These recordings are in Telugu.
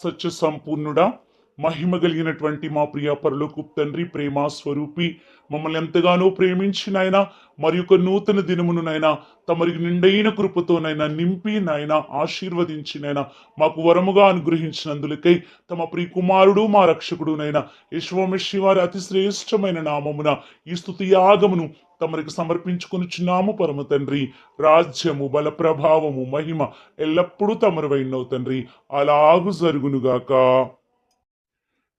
సత్య సంపూర్ణుడా మహిమ కలిగినటువంటి మా ప్రియ పరలోకు తండ్రి ప్రేమ స్వరూపి మమ్మల్ని ఎంతగానో ప్రేమించిన ఆయన మరి ఒక నూతన దినమును నాయన తమరికి నిండైన కృపతోనైనా నింపి నాయన ఆశీర్వదించినైనా మాకు వరముగా అనుగ్రహించినందులకై తమ ప్రియ కుమారుడు మా రక్షకుడు నైనా వారి అతి శ్రేష్టమైన నామమున ఈ స్థుతి యాగమును తమరికి సమర్పించుకొనుచున్నాము పరమ తండ్రి. రాజ్యము బల ప్రభావము మహిమ ఎల్లప్పుడూ తమరు వైనవు తండ్రి. అలాగు జరుగునుగాక.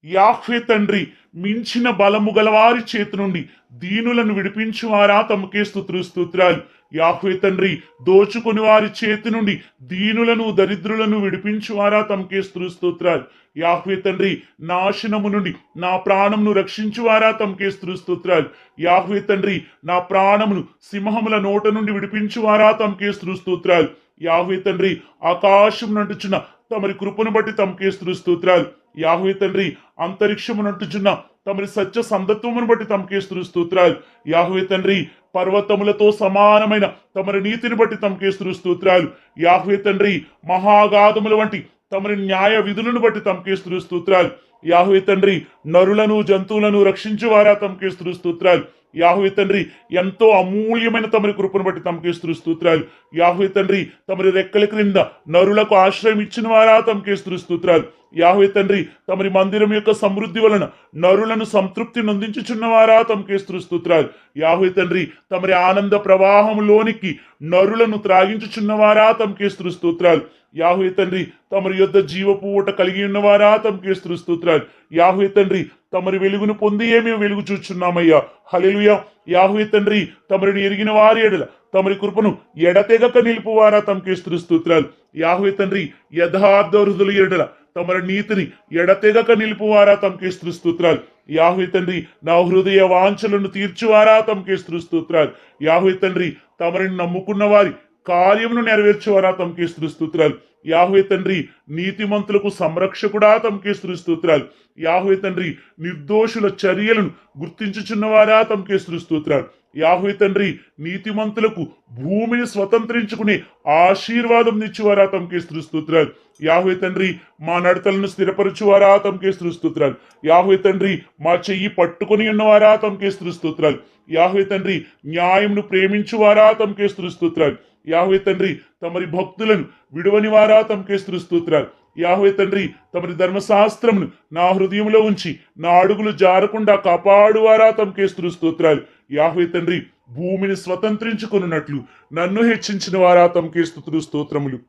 యాహ్వే తండ్రి మించిన బలము గలవారి చేతి నుండి దీనులను విడిపించువారా? తమకే స్తుతులు స్తోత్రాలు. యాహ్వే తండ్రి దోచుకుని వారి చేతి నుండి దీనులను దరిద్రులను విడిపించువారా తమకే స్తుతులు స్తోత్రాలు. యాహ్వే తండ్రి నాశనము నుండి నా ప్రాణమును రక్షించువారా తమకే స్తుతులు స్తోత్రాలు. యాహ్వే తండ్రి నా ప్రాణమును సింహముల నోట నుండి విడిపించువారా తమకే స్తుతులు స్తోత్రాలు. యాహ్వే తండ్రి ఆకాశం నంటుచున్న తమరి కృపను బట్టి తమకే స్తుతులు స్తోత్రాలు. యాహ్వే తండ్రి అంతరిక్షము నటుచున్న తమరి సత్య సందత్వమును బట్టి తమకే స్తోత్రాలు. యాహ్వే తండ్రి పర్వతములతో సమానమైన తమరి నీతిని బట్టి తమకే స్తోత్రాలు. యాహ్వే తండ్రి మహాగాధముల వంటి తమరి న్యాయ విధులను బట్టి తమకే స్తోత్రాలు. యాహ్వే తండ్రి నరులను జంతువులను రక్షించువారా తమకే స్తోత్రాలు. యాహువి తండ్రి ఎంతో అమూల్యమైన తమరి కృపను బట్టి తమకే స్తుతులు స్తోత్రాలు. యాహువి తండ్రి తమరి రెక్కల క్రింద నరులకు ఆశ్రయం ఇచ్చిన వారా తమకే స్తుతులు స్తోత్రాలు. యాహువి తండ్రి తమరి మందిరం యొక్క సమృద్ధి వలన నరులను సంతృప్తి నొందించుచున్నవారా తమకే స్తుతులు స్తోత్రాలు. యాహువి తండ్రి తమరి ఆనంద ప్రవాహంలోనికి నరులను త్రాగించుచున్నవారా తమకే స్తుతులు స్తోత్రాలు. యాహువి తండ్రి తమరి యొద్ద జీవపు ఊట కలిగి ఉన్నవారా తమకే స్తుతులు స్తోత్రాలు. యాహువి తండ్రి తమరి వెలుగును పొందియే మేము వెలుగు చూచున్నామయ్యా. హలెలుయ యాహువే తండ్రి తమరిని ఎరిగిన వారి ఎడల తమరి కృపను ఎడతెగక నిలుపువారా తమకే స్తుతులు స్తోత్రాలు. యాహువే తండ్రి యథార్థ వృద్ధుల ఎడల తమరి నీతిని ఎడతెగక నిలుపువారా తమకే స్తుతులు స్తోత్రాలు. యాహువే తండ్రి నా హృదయ వాంఛలను తీర్చువారా తమకే స్తోత్రాలు. యాహువే తండ్రి తమరిని నమ్ముకున్న వారి కార్యమును నెరవేర్చువారా తమకే స్తుతులు స్తోత్రాలు. యాహువే తండ్రి నీతిమంతులకు సంరక్షకుడా తమకే స్తోత్రాలు. యాహువే తండ్రి నిర్దోషుల చర్యలను గుర్తించుచున్నవారా తమకే స్తోత్రాలు. యాహువే తండ్రి నీతిమంతులకు భూమిని స్వతంత్రించుకునే ఆశీర్వాదం నిచ్చువారా తమకే స్తోత్రాలు. యాహువే తండ్రి మా నడతలను స్థిరపరచువారా తమకే స్తోత్రాలు. యాహువే తండ్రి మా చెయ్యి పట్టుకొని ఉన్నవారా తమకే స్తోత్రాలు. యాహువే తండ్రి న్యాయంను ప్రేమించువారా తమకే స్తోత్రాలు. యాహువే తండ్రి తమరి భక్తులను విడువని వారా తమకే స్తుతులు స్తోత్రాలు. యాహువే తండ్రి తమరి ధర్మశాస్త్రమును నా హృదయంలో ఉంచి నా అడుగులు జారకుండా కాపాడువారా తమకే స్తుతులు స్తోత్రాలు. యాహువే తండ్రి భూమిని స్వతంత్రించుకున్నట్లు నన్ను హెచ్చించిన వారా తమకే స్తోత్రములు.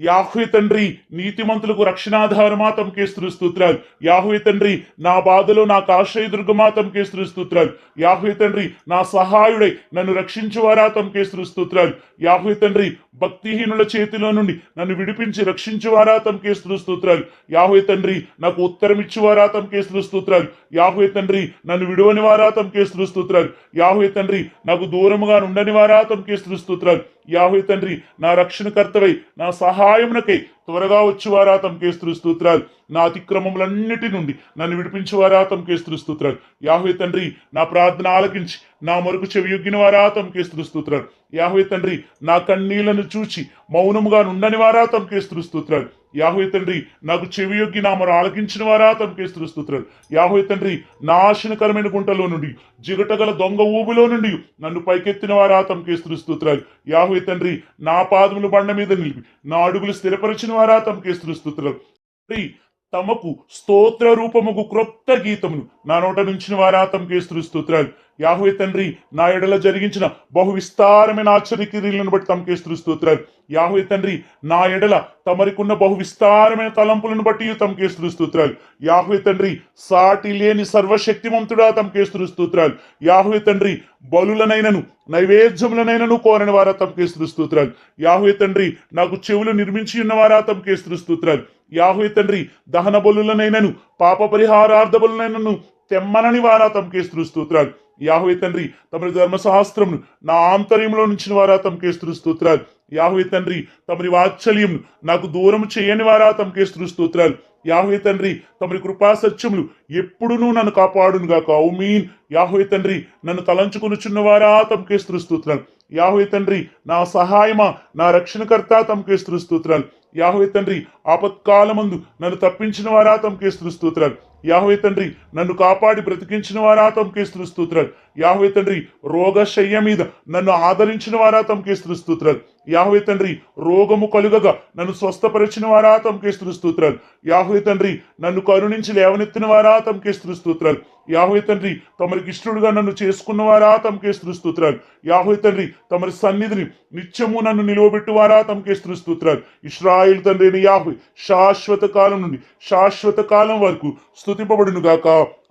యాహ్వే తండ్రి నీతిమంతులకు రక్షణాధారమా తమకే స్తోత్రాలు. యాహ్వే తండ్రి నా బాధలో నాకు ఆశ్రయదుర్గమా తమకే స్తుతులు స్తోత్రాలు. యాహ్వే తండ్రి నా సహాయుడై నన్ను రక్షించువారా తమకే స్తోత్రాలు. యాహ్వే తండ్రి భక్తిహీనుల చేతిలో నుండి నన్ను విడిపించి రక్షించువారా తమకే స్తోత్రాలు. యాహ్వే తండ్రి నాకు ఉత్తరం ఇచ్చువారా తమకే స్తోత్రాలు. యాహ్వే తండ్రి నన్ను విడవనివారా తమకే స్తోత్రాలు. యాహ్వే తండ్రి నాకు దూరముగా ఉండనివారా తమకే స్తోత్రాలు. యాహు తండ్రి నా రక్షణకర్తవై నా సహాయమునకై త్వరగా వచ్చువారా తమకే స్తోత్రాలు. నా అతిక్రమములన్నిటి నుండి నన్ను విడిపించువారా తమకే స్తుతులు స్తోత్రాలు. యాహ్వే తండ్రి నా ప్రార్థన ఆలకించి నా మరుకు చెవియొగ్గిన వారా తమకే స్తుతులు స్తోత్రాలు. యాహ్వే తండ్రి నా కన్నీళ్ళను చూచి మౌనముగా నుండని వారా తమకే స్తుతులు స్తోత్రాలు. యాహ్వే తండ్రి నాకు చెవియొగ్గి నా మొర ఆలకించిన వారా తమకే స్తుతులు స్తోత్రాలు. యాహ్వే తండ్రి నాశనకరమైన గుంటలో నుండి జిగటగల దొంగ ఊబిలో నుండి నన్ను పైకెత్తిన వారా తమకే స్తుతులు స్తోత్రాలు తండ్రి నా పాదములు బండ మీద నిలిపి నా అడుగులు స్థిరపరిచిన వారా తమకే స్తుతులు స్తోత్రాలు తండ్రి, తమకు స్తోత్ర రూపముకు క్రొత్త గీతమును నా నోట నుంచిన వారా తమకే స్తోత్రాలు. యాహువే తండ్రి నా ఎడల జరిగించిన బహు విస్తారమైన ఆశ్చర్యక్రియలను బట్టి తమకే స్తుతులు స్తోత్రాలు. యాహువే తండ్రి నా ఎడల తమరికున్న బహు విస్తారమైన తలంపులను బట్టి తమకే స్తుతులు స్తోత్రాలు. యాహువే తండ్రి సాటి లేని సర్వశక్తిమంతుడా తమకే స్తుతులు స్తోత్రాలు. యాహువే తండ్రి బలులనైనను నైవేద్యములనైనను కోరని వారా తమకే స్తుతులు స్తోత్రాలు. యాహువే తండ్రి నాకు చెవులు నిర్మించి ఉన్నవారా తమకే స్తుతులు స్తోత్రాలు. యాహువే తండ్రి దహన బలులనైనను పాప పరిహారార్థ బలులైనను తెమ్మనని వారా తమకే స్తుతులు స్తోత్రాలు. యాహువే తండ్రి తమరి ధర్మశాస్త్రమును నా ఆంతర్యంలో నుంచిన వారా తమకే స్తుతులు స్తోత్రాలు. యాహువే తండ్రి తమరి వాత్సల్యంను నాకు దూరం చేయని వారా తమకే స్తుతులు స్తోత్రాలు తండ్రి తమరి కృపా సత్యములు ఎప్పుడునూ నన్ను కాపాడునుగాక. ఔమీన్ మీన్ తండ్రి నన్ను తలంచుకొనుచున్నవారా తమకే స్తుతులు స్తోత్రాలు. తండ్రి నా సహాయమా నా రక్షణకర్త తమకే స్తుతులు యాహోవే తండ్రి ఆపత్కాలమందు నన్ను తప్పించిన వారా తమకే స్తోత్రాలు. యాహ్వే తండ్రి నన్ను కాపాడి బ్రతికించిన వారా తమకే స్తుతి స్తోత్రాలు. యాహోవే తండ్రి రోగశయ్య మీద నన్ను ఆదరించిన వారా తమకే స్తుతి స్తోత్రాలు. యాహోవే తండ్రి రోగము కలుగగా నన్ను స్వస్థపరిచిన వారా తమకే స్తుతి స్తోత్రాలు. యాహోవే తండ్రి నన్ను కరుణించి లేవనెత్తిన వారా తమకే స్తుతి స్తోత్రాలు. యాహోవే తండ్రి తమరికి ఇష్టడుగా నన్ను చేసుకున్న వారా తమకే స్తుతి స్తోత్రాలు. యాహోవే తండ్రి తమరి సన్నిధిని నిత్యము నన్ను నిలువబెట్టువారా తమకే స్తుతి స్తోత్రాలు ఇస్రాయిల్ తండ్రిని యాహ్వే శాశ్వత కాలం నుండి శాశ్వత కాలం వరకు స్థుతింపబడును గాక.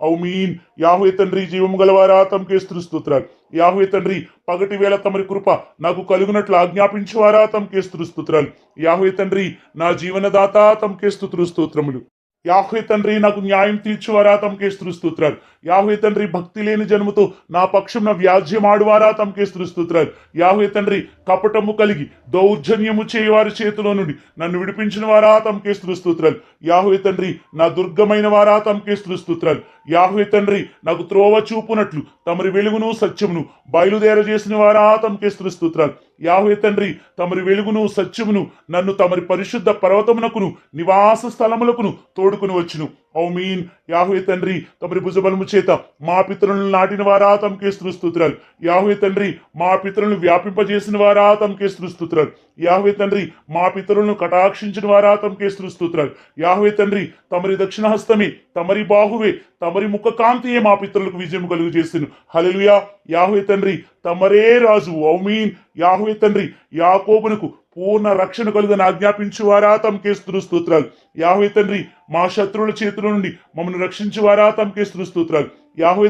ఔమీన్ యాహువే తండ్రి జీవము గలవారా తమకే స్తుతి యాహువే తండ్రి పగటి వేళ తమరి కృప నాకు కలుగునట్లు ఆజ్ఞాపించువారా తమకే స్తుతి యాహువే తండ్రి నా జీవనదాత తమకే స్తుతులు స్తోత్రములు. యాహ్వే తండ్రి నాకు న్యాయం తీర్చువారా తమకే స్తుతి యాహ్వే తండ్రి భక్తి లేని జన్మతో నా పక్షం వ్యాజ్యమాడువారా తమకే స్తుతి యాహ్వే తండ్రి కపటము కలిగి దౌర్జన్యము చేయవారి చేతిలో నుండి నన్ను విడిపించిన వారా తమకే స్తుతి యాహ్వే తండ్రి నా దుర్గమైన వారా తమకే స్తుతి యాహ్వే తండ్రి నాకు త్రోవ చూపునట్లు తమరి వెలుగును సత్యమును బయలుదేర చేసిన వారా తమకే స్తుతి యాహే తండ్రి తమరి వెలుగును సత్యమును నన్ను తమరి పరిశుద్ధ పర్వతమునకును నివాస స్థలములకును తోడుకుని వచ్చును. ఔమీన్ యాహువే తండ్రి తమరి భుజబలము చేత మా పితరులను నాటిన వారా తమకే స్తోత్రాలు యాహువే తండ్రి మా పితరులను వ్యాపింపజేసిన వారా తమకే స్తోత్రాలు యాహువే తండ్రి మా పితరులను కటాక్షించిన వారా తమకే స్తోత్రాలు యాహువే తండ్రి తమరి దక్షిణ హస్తమే తమరి బాహువే తమరి ముఖ కాంతియే మా పితరులకు విజయం కలుగు చేసిన హలలుయా యాహువే తండ్రి తమరే రాజు. ఔమీన్. యాహువే తండ్రి యాకోబునకు పూర్ణ రక్షణ కలుగని ఆజ్ఞాపించువారా తమకే స్తుతి స్తోత్రాలు. యాహ్వే తండ్రి మా శత్రువుల చేతుల నుండి మమ్మల్ని రక్షించువారా తమకే స్తుతి స్తోత్రాలు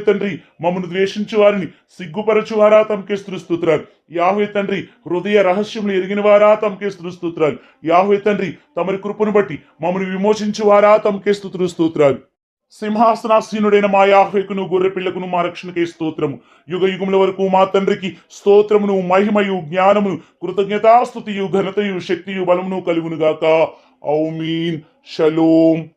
తండ్రి మమ్మల్ని ద్వేషించు వారిని సిగ్గుపరచువారా తమకే స్తుతి స్తోత్రాలు తండ్రి హృదయ రహస్యములు ఎరిగిన వారా తమకే స్తుతి స్తోత్రాలు తండ్రి తమరి కృపను బట్టి మమ్మల్ని విమోచించువారా తమకే స్తుతులు స్తోత్రాలు. సింహాసనాసీనుడైన మా యాహ్వేకును గొర్రె పిల్లకును మా రక్షణకే స్తోత్రము. యుగ యుగముల వరకు మా తండ్రికి స్తోత్రమును మహిమయు జ్ఞానమును కృతజ్ఞతాస్తుతియు ఘనతయు శక్తియు బలమును కలుగును గాక ఔమీన్. షలోం.